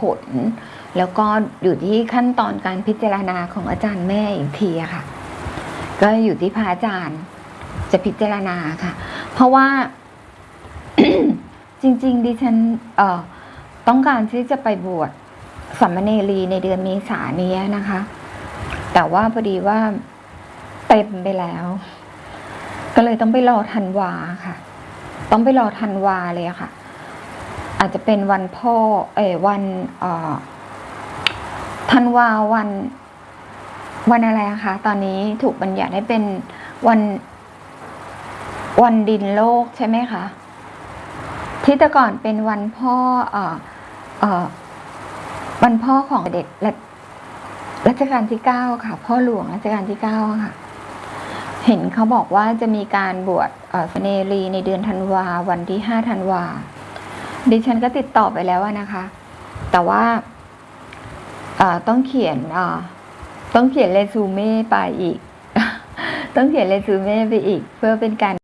ผล แล้วก็อยู่ที่ขั้นตอนการพิจารณาของอาจารย์แม่อีกทีอะค่ะ ก็อยู่ที่พระอาจารย์จะพิจารณาค่ะ เพราะว่าจริง ๆ ดิฉันต้องการที่จะไปบวชสามเณรีในเดือนเมษานี้นะคะ แต่ว่าพอดีว่าเต็มไปแล้ว ก็เลยต้องไปรอธันวาค่ะ ต้องไปรอธันวาเลยอะค่ะ อาจจะเป็นวันพ่อเอวันเอ่อธันวาวันวันอะไรคะ ตอนนี้ถูกบัญญัติให้เป็นวันวันดินโลกใช่ไหมคะ ที่แต่ก่อนเป็นวันพ่อเอเอวันพ่อของเด็จรัชรัชกาลที่เก้าค่ะ พ่อหลวงรัชกาลที่เก้าค่ะ เห็นเขาบอกว่าจะมีการบวชเสเนรีในเดือนธันวาวันที่ห้าธันวา ดิฉันก็ติดต่อไปแล้วนะคะ แต่ว่าต้องเขียนต้องเขียนเรซูเม่ไปอีก ต้องเขียนเรซูเม่ไปอีกเพื่อเป็นการ